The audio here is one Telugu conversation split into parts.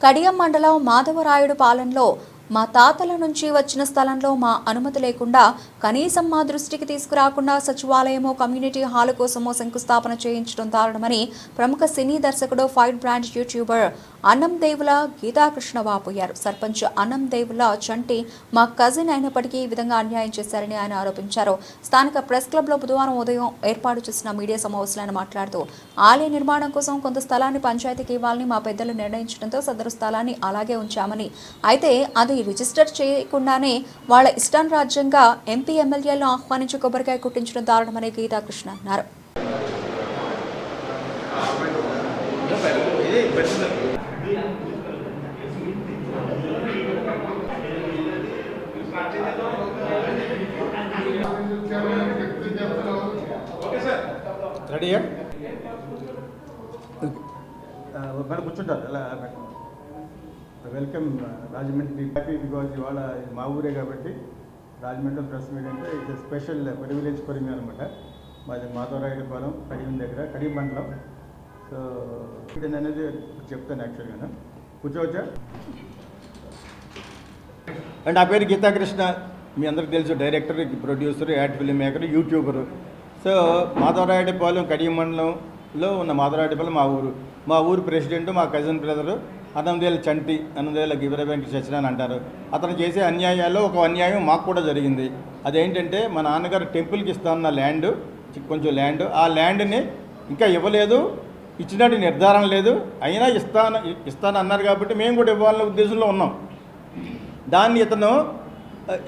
కడియం మండలం మాధవరాయుడు పాలెంలో మా తాతల నుంచి వచ్చిన స్థలంలో మా అనుమతి లేకుండా కనీసం మా దృష్టికి తీసుకురాకుండా సచివాలయమో కమ్యూనిటీ హాల్ కోసమో శంకుస్థాపన చేయించడం దారుణమని ప్రముఖ సినీ దర్శకుడు ఫైట్ బ్రాండ్ యూట్యూబర్ అన్నం దేవుల గీతాకృష్ణ వాపోయారు సర్పంచ్ అన్నం దేవుల చంటి మా కజిన్ అయినప్పటికీ ఈ విధంగా అన్యాయం చేశారని ఆయన ఆరోపించారు. స్థానిక ప్రెస్ క్లబ్లో బుధవారం ఉదయం ఏర్పాటు చేసిన మీడియా సమావేశంలో ఆయన మాట్లాడుతూ ఆలయ నిర్మాణం కోసం కొంత స్థలాన్ని పంచాయతీకి ఇవ్వాలని మా పెద్దలు నిర్ణయించడంతో సదరు స్థలాన్ని అలాగే ఉంచామని. అయితే అది రిజిస్టర్ చేయకుండానే వాళ్ళ ఇష్టానురాజ్యంగా ఎంపీ ఎమ్మెల్యేలను ఆహ్వానించి కొబ్బరికాయ కుట్టించడం దారుణమని గీతాకృష్ణ అన్నారు. రెడీయా మేడం కూర్చుంటారు అలా వెల్కమ్ రాజమండ్రి హ్యాపీ బికాజ్ ఇవాళ మా ఊరే కాబట్టి రాజమండ్రి ప్రెస్ మీట్ అంటే it's special privilege for me అనమాట మాది మాధవరాయుడిపాలెం కడియం దగ్గర కడియం మండలం. సో ఇది అనేది చెప్తాను యాక్చువల్గా కూర్చోవచ్చా? అండ్ ఆ పేరు గీతాకృష్ణ మీ అందరికి తెలుసు director producer ad film maker YouTuber so Madhavarayudipalem Kadiyam మండలంలో ఉన్న మాధవరాయుడిపాలెం మా ఊరు. మా ఊరు ప్రెసిడెంట్ మా కజిన్ బ్రదరు అనందేల చంటి అన్నదేళ్ళ గిబిరబెంకి చచ్చిన అని అంటారు. అతను చేసే అన్యాయాల్లో ఒక అన్యాయం మాకు కూడా జరిగింది. అదేంటంటే మా నాన్నగారు టెంపుల్కి ఇస్తానన్న ల్యాండ్ కొంచెం ల్యాండ్ ఆ ల్యాండ్ని ఇంకా ఇవ్వలేదు ఇచ్చినట్టు నిర్ధారణ లేదు. అయినా ఇస్తాను ఇస్తాను అన్నారు కాబట్టి మేము కూడా ఇవ్వాలనే ఉద్దేశంలో ఉన్నాం. దాన్ని ఇతను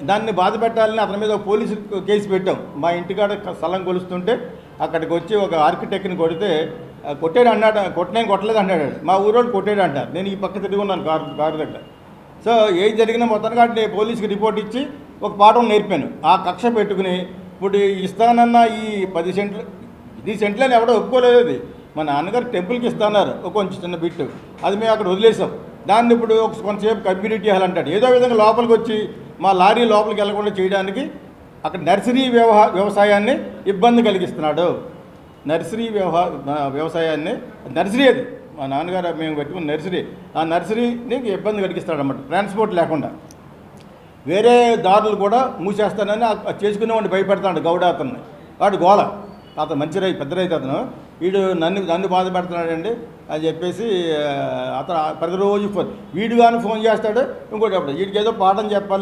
దాన్ని బాధ పెట్టాలని అతని మీద ఒక పోలీసు కేసు పెట్టాం. మా ఇంటికాడ స్థలం కొలుస్తుంటే అక్కడికి వచ్చి ఒక ఆర్కిటెక్ట్ని కొడితే కొట్టాడు అన్నాడు కొట్టలేం కొట్టలేదు అన్నాడు. మా ఊరోడు కొట్టాడు అంటారు నేను ఈ పక్క తిరిగి ఉన్నాను కారు కారు దగ్గర. సో ఏం జరిగినా మొత్తానికి అంటే పోలీసుకి రిపోర్ట్ ఇచ్చి ఒక పాఠం నేర్పాను. ఆ కక్ష పెట్టుకుని ఇప్పుడు ఇస్తానన్న ఈ పది సెంట్లు ఇది సెంట్లని ఎవడో ఒప్పుకోలేదు అది. మా నాన్నగారు టెంపుల్కి ఇస్తాన్నారు ఒక కొంచెం చిన్న బిట్టు. అది మేము అక్కడ వదిలేసాం. దాన్ని ఇప్పుడు ఒక కొంతసేపు కమ్యూనిటీ హాల్ అంటాడు ఏదో విధంగా లోపలికి వచ్చి మా లారీ లోపలికి వెళ్ళకుండా చేయడానికి అక్కడ నర్సరీ వ్యవహా వ్యవసాయాన్ని ఇబ్బంది కలిగిస్తున్నాడు. నర్సరీ వ్యవహా వ్యవసాయాన్ని నర్సరీ అది. మా నాన్నగారు మేము పెట్టుకున్న నర్సరీ. ఆ నర్సరీని ఇబ్బంది కలిగిస్తాడు అన్నమాట ట్రాన్స్పోర్ట్ లేకుండా. వేరే దారులు కూడా మూసేస్తానని చేసుకునేవాడిని భయపెడతాడు గౌడ అతన్ని. వాడు గోళ అతను మంచి రై పెద్ద రైతు అతను. వీడు నన్ను నన్ను బాధ పెడుతున్నాడండి అని చెప్పేసి అతను ప్రతిరోజు ఫోన్ వీడు కానీ ఫోన్ చేస్తాడు. ఇంకోటి అప్పుడు వీడికి ఏదో పాఠం చెప్పాలి.